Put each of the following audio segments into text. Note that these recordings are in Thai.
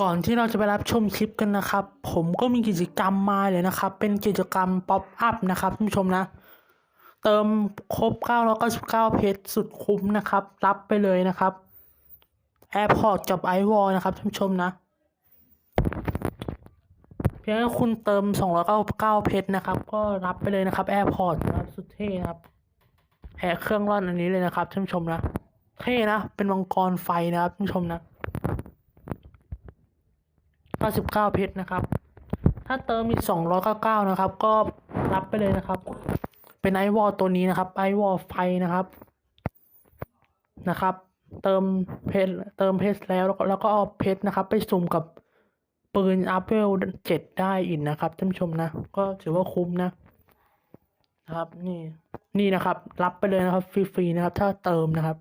ก่อนที่เราจะไปรับชมคลิปกันนะครับ ผมก็มีกิจกรรมมาเลยนะครับ เป็นกิจกรรมป๊อปอัพนะครับท่านผู้ชมนะ เติมครบ 999 เพชรสุดคุ้มนะครับ รับไปเลยนะครับ AirPods กับ iWall นะครับท่านผู้ชมนะ เพียงแค่คุณเติม 299 เพชรนะครับ ก็รับไปเลยนะครับ AirPods นะครับสุดเท่นะครับแหกเครื่องร่อนอันนี้เลยนะครับท่านผู้ชมนะ เท่นะ เป็นมังกรไฟนะครับท่านผู้ชมนะ 99 เพชรนะครับ ถ้าเติมอีก 299 นะครับ ก็รับไปเลยนะครับ เป็นไอวอลตัวนี้นะครับไอวอลไฟนะครับนะครับ เติมเพชรเติมเพชรแล้วแล้วก็แล้วก็เอาเพชรนะครับ ไปสุ่มกับปืนอัพเวลเจ็ดได้อีกนะครับท่านผู้ชมนะ ก็ถือว่าคุ้มนะ นะครับ นี่นี่นะครับ รับไปเลยนะครับฟรีๆนะครับ ถ้าเติมนะครับ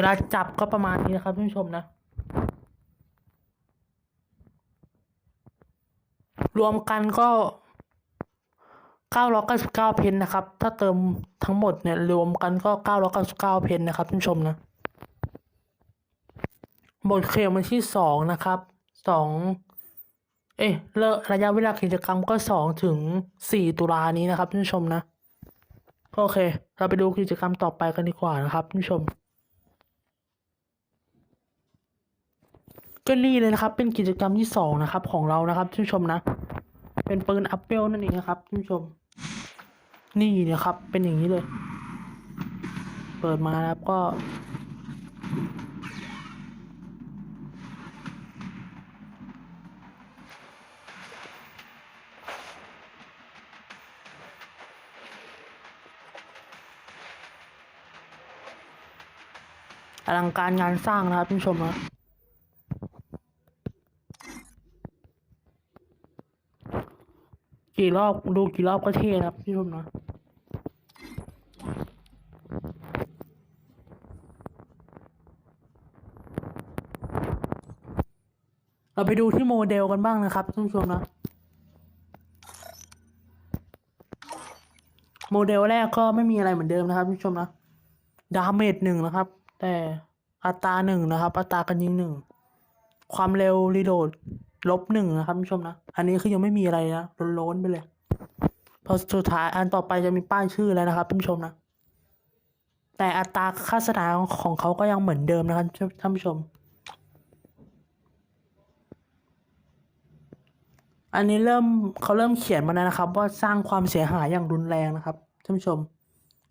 วลาจับก็ประมาณนี้นะครับท่านผู้ชมนะ รวมกันก็999เพนนะครับ ถ้าเติมทั้งหมดเนี่ยรวมกันก็999เพนนะครับท่านผู้ชมนะ บทเคลมวันที่สองนะครับสองเอ๊ะเลอะระยะเวลากิจกรรมก็สองถึงสี่ตุลานี้นะครับท่านผู้ชมนะ โอเค เราไปดูกิจกรรมต่อไปกันดีกว่านะครับท่านผู้ชม ก็นี่เลยนะครับ เป็นกิจกรรมที่สองนะครับ ของเรานะครับท่านผู้ชมนะ เป็นปืนอัพเปลนั่นเองนะครับท่านผู้ชม นี่นะครับ เป็นอย่างนี้เลย เปิดมานะครับก็ อลังการงานสร้างนะครับท่านผู้ชมนะ กี่รอบดูกี่รอบก็เท่นะครับพี่ชมนะเราไปดูที่โมเดลกันบ้างนะครับท่านผู้ชมนะ โมเดลแรกก็ไม่มีอะไรเหมือนเดิมนะครับท่านผู้ชมนะดาเมจหนึ่งนะครับ แต่อัตราหนึ่งนะครับ อัตราการยิงหนึ่งความเร็วรีโหลด ลบหนึ่งนะครับท่านผู้ชมนะ อันนี้คือยังไม่มีอะไรนะโล้นๆไปเลย พอสุดท้ายอันต่อไปจะมีป้ายชื่อแล้วนะครับท่านผู้ชมนะ แต่อัตราค่าสนามของเขาก็ยังเหมือนเดิมนะครับท่านผู้ชม อันนี้เริ่มเขาเริ่มเขียนมาแล้วนะครับ ว่าสร้างความเสียหายอย่างรุนแรงนะครับท่านผู้ชม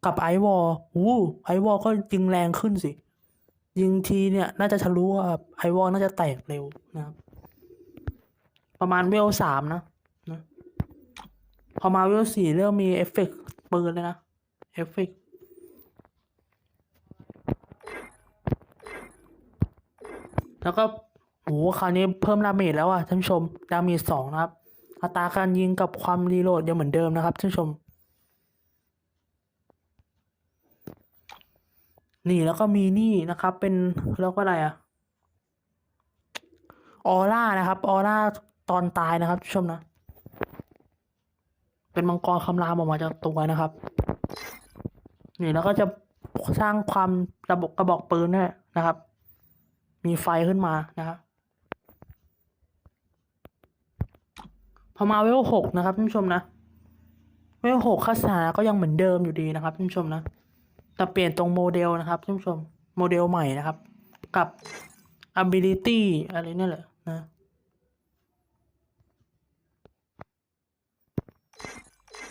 กับไอวอลอู้ไอวอลก็ยิงแรงขึ้นสิ ยิงทีเนี่ย น่าจะทะลุว่าไอวอลน่าจะแตกเร็วนะครับ ประมาณเวลสามนะนะพอมาเวลสี่เริ่มมีเอฟเฟกต์ปืนเลยนะ เอฟเฟกต์แล้วก็โหคราวนี้เพิ่มดาเมจแล้วอะท่านผู้ชมดาเมจสองนะครับ อัตราการยิงกับความรีโหลดยังเหมือนเดิมนะครับท่านผู้ชม นี่แล้วก็มีนี่นะครับ เป็นแล้วก็อะไรอะออร่านะครับ ออร่า ตอนตายนะครับท่านผู้ชมนะ เป็นมังกรคำรามออกมาจากตัวนะครับ นี่แล้วก็จะสร้างความระบบกระบอกปืนด้วยนะครับ มีไฟขึ้นมานะครับพอมาเวลหกนะครับท่านผู้ชมนะเวลหกคาสาก็ยังเหมือนเดิมอยู่ดีนะครับท่านผู้ชมนะแต่เปลี่ยนตรงโมเดลนะครับท่านผู้ชมโมเดลใหม่นะครับ กับ ability อะไรนี่แหละนะ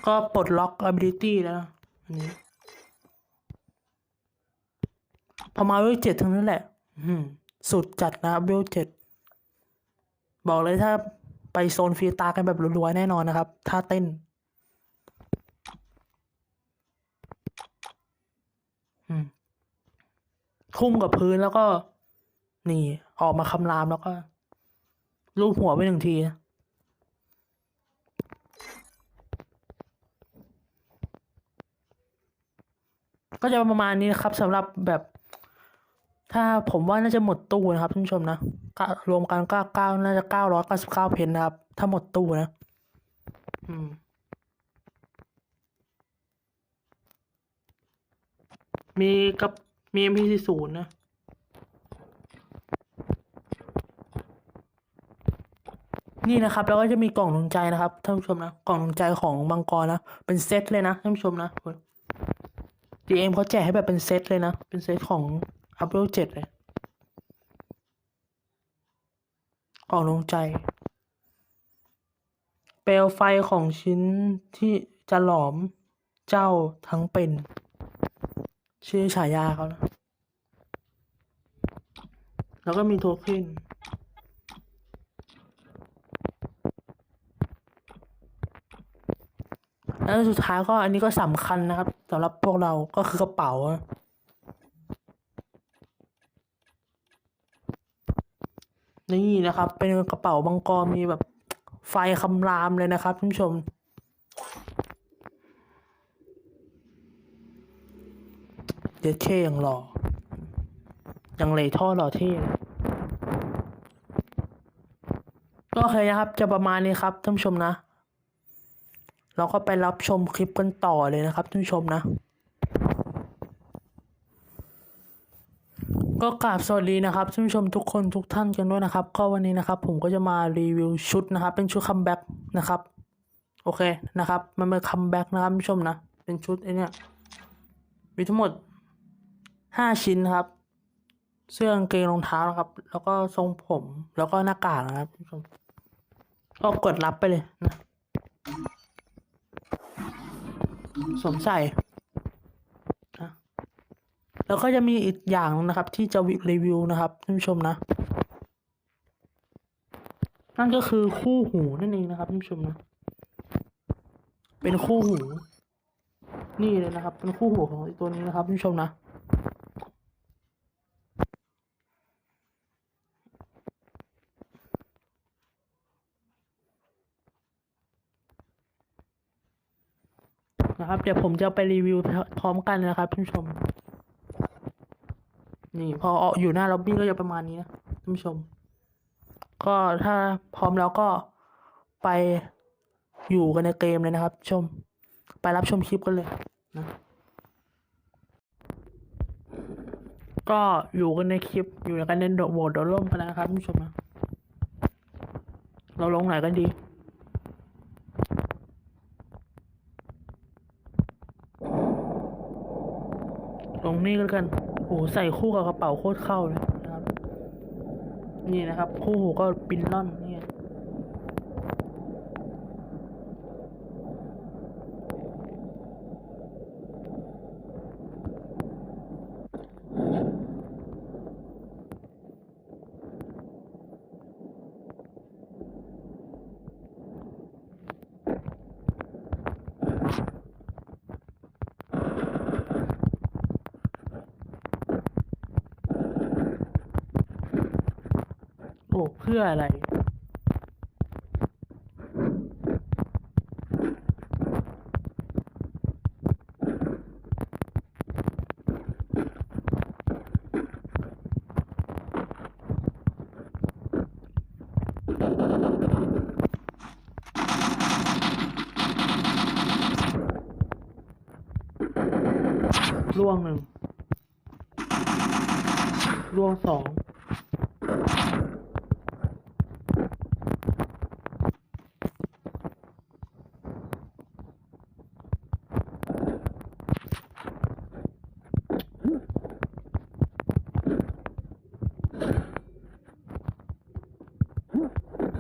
ก็ปลดล็อก ability แล้วนะอันนี้พอมาเวลเจ็ดทั้งนั้นแหละสุดจัดนะครับเวลเจ็ดบอกเลยถ้าไปโซนฟีตากันแบบรัวๆแน่นอนนะครับ ถ้าเต้นอืมทุ่มกับพื้นแล้วก็ นี่ ออกมาคำรามแล้วก็ ลูบหัวไปหนึ่งทีนะ ก็จะประมาณนี้นะครับสำหรับแบบ ถ้าผมว่าน่าจะหมดตู้นะครับท่านผู้ชมนะรวมกันก็เก้าน่าจะเก้าร้อยเก้าสิบเก้าเพนนะครับ ถ้าหมดตู้นะ อืมมีกับมี MP40 นะ นี่นะครับแล้วก็จะมีกล่องดวงใจนะครับท่านผู้ชมนะ กล่องดวงใจของมังกรนะ เป็นเซตเลยนะท่านผู้ชมนะ DM เขาแจกให้แบบเป็นเซตเลยนะ เป็นเซตของ อัพเวลเจ็ดเลยกล่องดวงใจ เปลวไฟของชิ้นที่จะหลอมเจ้าทั้งเป็น ชื่อฉายาเขานะ แล้วก็มีโทเค็น แล้วสุดท้ายก็อันนี้ก็สำคัญนะครับสำหรับพวกเราก็คือกระเป๋า นี่นะครับ เป็นกระเป๋าบังกรมีแบบไฟคำรามเลยนะครับท่านผู้ชมเดี๋ยวเท่ยังหล่อยังเลยท่อหล่อเท่ก็โอเคนะครับ จะประมาณนี้ครับท่านผู้ชมนะ เราก็ไปรับชมคลิปกันต่อเลยนะครับท่านผู้ชมนะ ก็กราบสวัสดีนะครับท่านผู้ชมทุกคนทุกท่านกันด้วยนะครับ ก็วันนี้นะครับ ผมก็จะมารีวิวชุดนะครับ เป็นชุดคัมแบ็กนะครับโอเคนะครับ มันเป็นคัมแบ็กนะครับท่านผู้ชมนะ เป็นชุดไอเนี้ยมีทั้งหมดห้าชิ้นครับ เสื้อกางเกงรองเท้านะครับ แล้วก็ทรงผมแล้วก็หน้ากากนะครับท่านผู้ชมก็กดรับไปเลยนะ สวมใส่นะแล้วก็จะมีอีกอย่างนะครับ ที่จะรีวิวนะครับท่านผู้ชมนะ นั่นก็คือคู่หูนั่นเองนะครับท่านผู้ชมนะ เป็นคู่หู นี่เลยนะครับ เป็นคู่หูของตัวนี้นะครับท่านผู้ชมนะ นะครับ เดี๋ยวผมจะไปรีวิวพร้อมกันนะครับท่านผู้ชม นี่พออยู่หน้าล็อบบี้ก็จะประมาณนี้นะท่านผู้ชม ก็ถ้าพร้อมแล้วก็ไปอยู่กันในเกมเลยนะครับ ชม ไปรับชมคลิปกันเลยนะก็อยู่กันในคลิปอยู่กันในโดโหวตโดดร่มกันนะครับท่านผู้ชมนะเราลงไหนกันดี รงนี้ก็แล้วกันโอ้โหใส่คู่กับกระเป๋าโคตรเข้าเลยนะครับ นี่นะครับ คู่หูก็ปินล่อนนี่ยโอ้เพื่ออะไร ล่วงหนึ่งล่วงสอง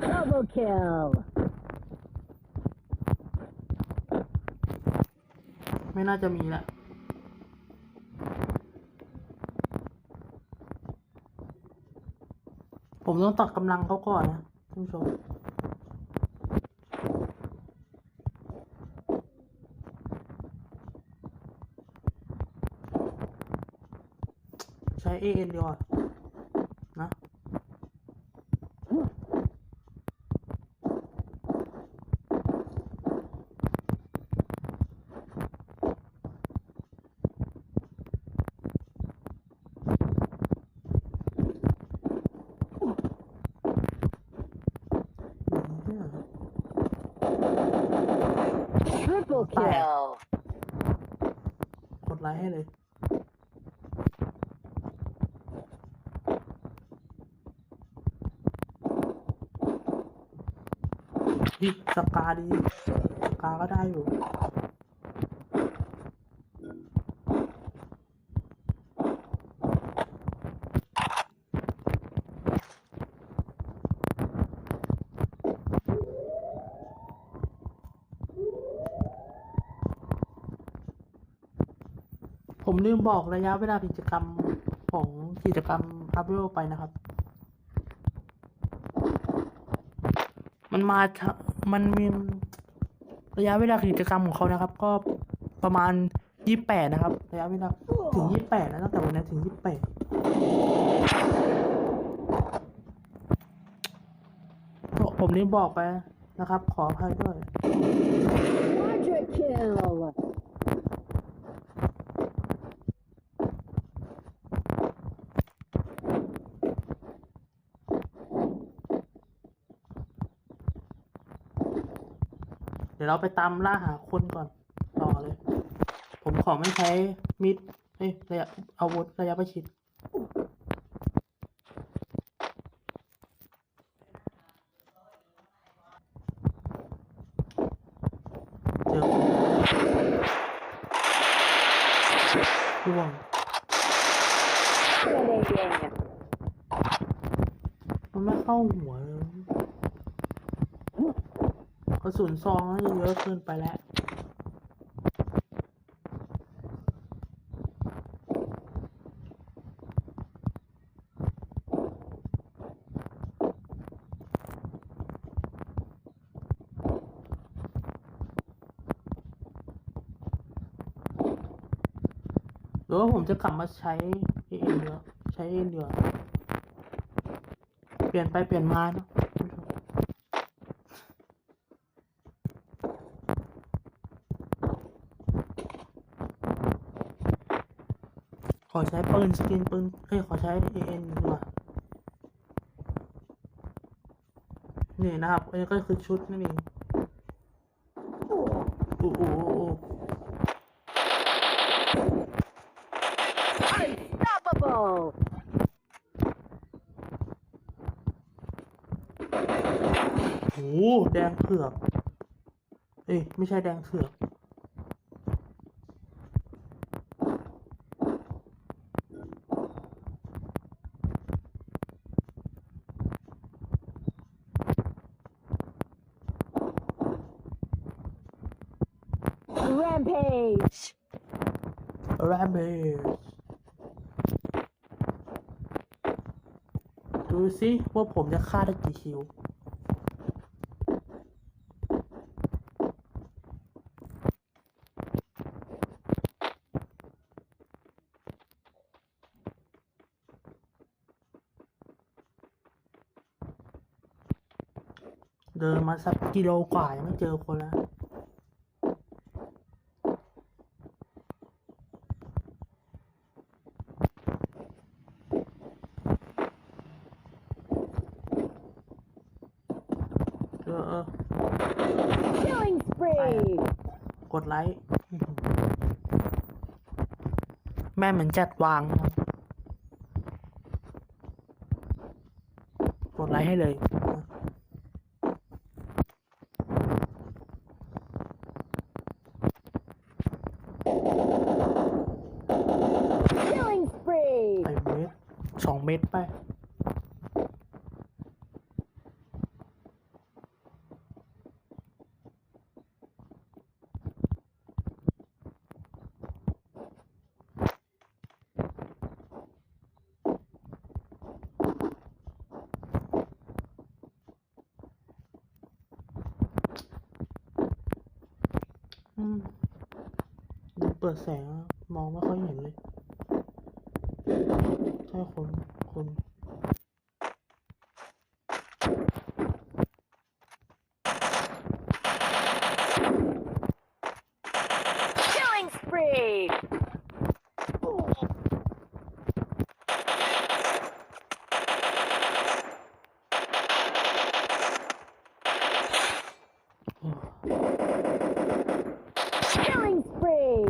Double kill. ไม่น่าจะมีละผมต้องตัดกำลังเขาก่อนนะท่านผู้ชมใช้ AN ดีกว่า ใต้ kill. กดไลค์ให้เลย ที่สกาดี สกาก็ได้อยู่ ลืมบอกระยะเวลากิจกรรมของกิจกรรมอัพเวลไปนะครับ มันมาชะมันมีระยะเวลากิจกรรมของเขานะครับ ก็ประมาณยี่แปดนะครับ ระยะเวลาถึงยี่แปดนะตั้งแต่วันนี้ถึงยี่แปดผมลืมบอกไปนะครับ ขออภัยด้วย Quadra kill. ยวเราไปตามล่าหาคนก่อนต่อเลย ผมขอไม่ใช้มิดเอ้ยระยะอาวุธระยะประชิดเจอคนร่วง Dominating. มันไม่เข้าหัวเลยก ระสุนซองน่าจะเยอะเกินไปแล้วหรือว่าผมจะกลับมาใช้เอ็นเดียวใช้เอ็นเดียวาเปลี่ยนไปเปลี่ยนมาเนอะข อใช้ปืนสกินปืนเอ้ยขอใช้เอ็นดีกว่านี่นะครับอันนี้ก็คือชุดนั่นเองโอ้โหโอ้โหแดงเผือก เอ้ย ไม่ใช่แดงเผือก Rampage. แรมเบส ดูสิว่าผมจะฆ่าได้กี่คิว เดินมาสักกิโลกว่ายังไม่เจอคนแล้ว เออเออ Killing spree. กดไลค์ แม่เหมือนจัดวางนะครับกดไลค์ให้เลย Killing spree. ไปเมตรสองเมตรไป เดี๋ยวเปิดแสงมองไม่ค่อยเห็นเลย ใช่คนคน Killing spree. โอ้ Killing spree.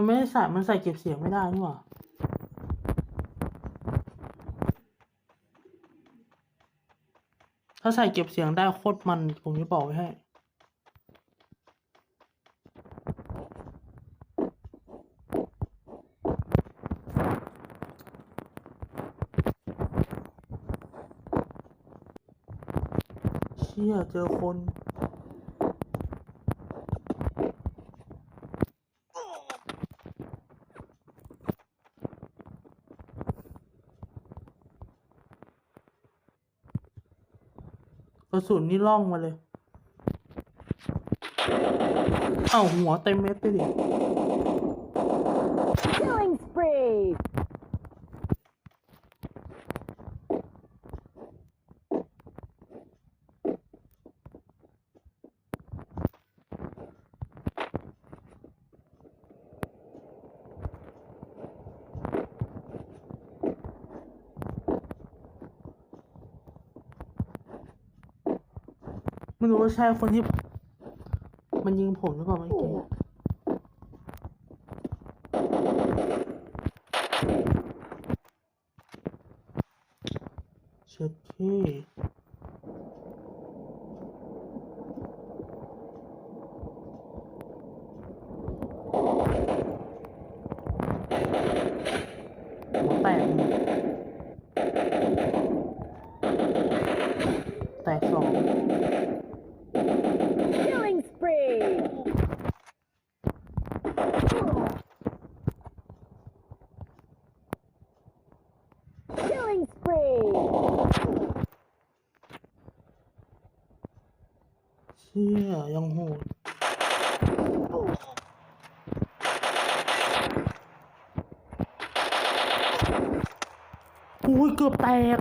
มันไม่ได้ใส่มันใส่เก็บเสียงไม่ได้นี่หว่าถ้าใส่เก็บเสียงได้โคตรมันผมจะบอกไว้ให้เชี่ยเจอคน กระสุนนี่ล่องมาเลย เอ้าหัวเต็มเม็ดไปดิ Killing spree. ไม่รู้ว่าใช่คนที่ มันยิงผมหรือเปล่าเมื่อกี้เช็ดที่หัวแตกหนึ่งแตกสอง Killing spree. Killing spree. เชี่ยยังโหดอุ้ยเกือบแตก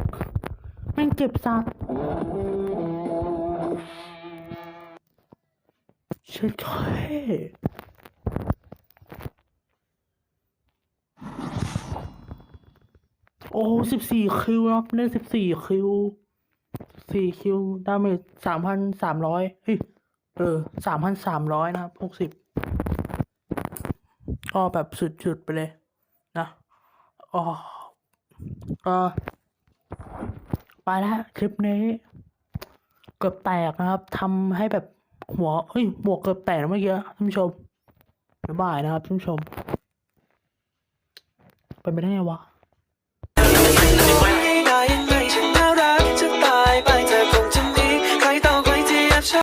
แม่งเจ็บสัสเช็ดแค่โอ้สิบสี่คิวครับได้สิบสี่คิว สี่คิวดาเมจสามพันสามร้อยเฮ้ยเออสามพันสามร้อยนะครับหกสิบก็แบบสุดๆไปเลยนะอ๋อก็ไปแล้วคลิปนี้ เกือบแตกนะครับทำให้แบบหัวเฮ้ยหมวกเกือบแตกเมื่อกี้ท่านผู้ชมบ๊บายนะครับท่านผู้ชมเป็นไปได้ไงวะายไปใจ